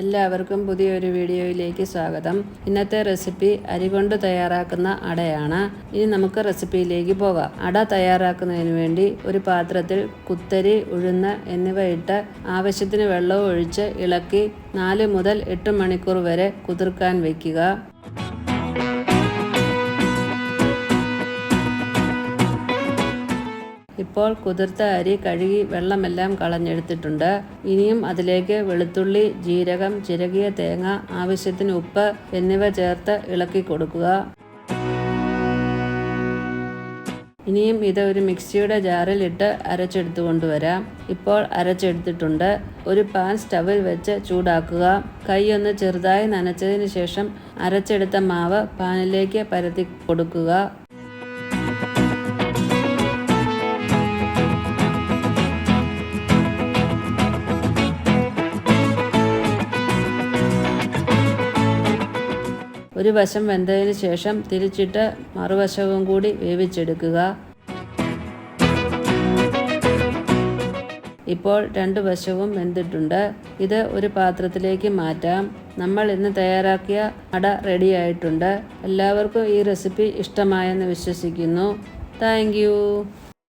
എല്ലാവർക്കും പുതിയൊരു വീഡിയോയിലേക്ക് സ്വാഗതം. ഇന്നത്തെ റെസിപ്പി അരി കൊണ്ട് തയ്യാറാക്കുന്ന അടയാണ്. ഇനി നമുക്ക് റെസിപ്പിയിലേക്ക് പോകാം. അട തയ്യാറാക്കുന്നതിന് വേണ്ടി ഒരു പാത്രത്തിൽ കുത്തരി ഉഴുന്ന് എന്നിവ ഇട്ട് ആവശ്യത്തിന് വെള്ളവും ഒഴിച്ച് ഇളക്കി നാല് മുതൽ എട്ട് മണിക്കൂർ വരെ കുതിർക്കാൻ വയ്ക്കുക ഇപ്പോൾ കുതിർത്ത അരി കഴുകി വെള്ളമെല്ലാം കളഞ്ഞെടുത്തിട്ടുണ്ട്. ഇനിയും അതിലേക്ക് വെളുത്തുള്ളി ജീരകം ചിരകിയ തേങ്ങ ആവശ്യത്തിന് ഉപ്പ് എന്നിവ ചേർത്ത് ഇളക്കി കൊടുക്കുക. ഇനിയും ഇത് ഒരു മിക്സിയുടെ ജാറിൽ ഇട്ട് അരച്ചെടുത്തു കൊണ്ടുവരാം. ഇപ്പോൾ അരച്ചെടുത്തിട്ടുണ്ട്. ഒരു പാൻ സ്റ്റവിൽ വെച്ച് ചൂടാക്കുക. കൈയൊന്ന് ചെറുതായി നനച്ചതിന് ശേഷം അരച്ചെടുത്ത മാവ് പാനിലേക്ക് പരത്തി കൊടുക്കുക. ഒരു വശം വെന്തതിന് ശേഷം തിരിച്ചിട്ട് മറുവശവും കൂടി വേവിച്ചെടുക്കുക. ഇപ്പോൾ രണ്ട് വശവും വെന്തിട്ടുണ്ട്. ഇത് ഒരു പാത്രത്തിലേക്ക് മാറ്റാം. നമ്മൾ ഇന്ന് തയ്യാറാക്കിയ അട റെഡിയായിട്ടുണ്ട്. എല്ലാവർക്കും ഈ റെസിപ്പി ഇഷ്ടമായെന്ന് വിശ്വസിക്കുന്നു. താങ്ക്